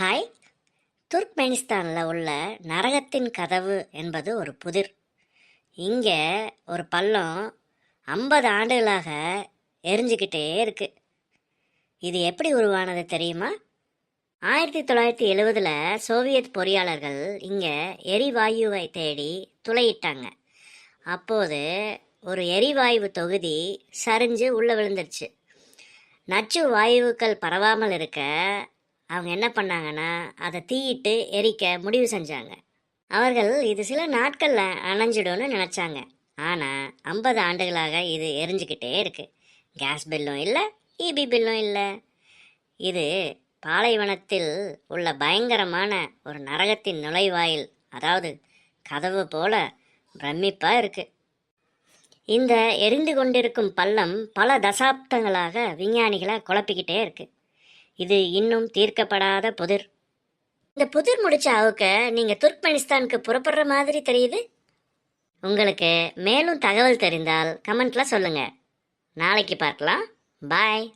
Hi. துர்க்மெனிஸ்தானில் உள்ள நரகத்தின் கதவு என்பது ஒரு புதிர். இங்கே ஒரு பள்ளம் ஐம்பது ஆண்டுகளாக எரிஞ்சுக்கிட்டே இருக்கு. இது எப்படி உருவானது தெரியுமா? ஆயிரத்தி தொள்ளாயிரத்தி எழுவதில் சோவியத் பொறியாளர்கள் இங்கே எரிவாயுவை தேடி துளையிட்டாங்க. அப்போது ஒரு எரிவாயு தொகுதி சரிஞ்சு உள்ளே விழுந்துருச்சு. நச்சு வாயுக்கள் பரவாமல் இருக்க அவங்க என்ன பண்ணாங்கன்னா அதை தீயிட்டு எரிக்க முடிவு செஞ்சாங்க. அவர்கள் இது சில நாட்களில் அணைஞ்சிடும்னு நினச்சாங்க. ஆனால் ஐம்பது ஆண்டுகளாக இது எரிஞ்சுக்கிட்டே இருக்குது கேஸ் பில்லும் இல்லை இபி பில்லும் இல்லை. இது பாலைவனத்தில் உள்ள பயங்கரமான ஒரு நரகத்தின் நுழைவாயில் அதாவது கதவு போல பிரமிப்பாக இருக்குது இந்த எரிந்து கொண்டிருக்கும் பள்ளம் பல தசாப்தங்களாக விஞ்ஞானிகளை குழப்பிக்கிட்டே இருக்குது இது இன்னும் தீர்க்கப்படாத புதிர். இந்த புதிர் முடிச்ச அவுக்க நீங்க துர்க்மெனிஸ்தானுக்கு புறப்படுற மாதிரி தெரியுது? உங்களுக்கு மேலும் தகவல் தெரிந்தால் கமெண்ட்ல சொல்லுங்க. நாளைக்கு பார்க்கலாம். பாய்.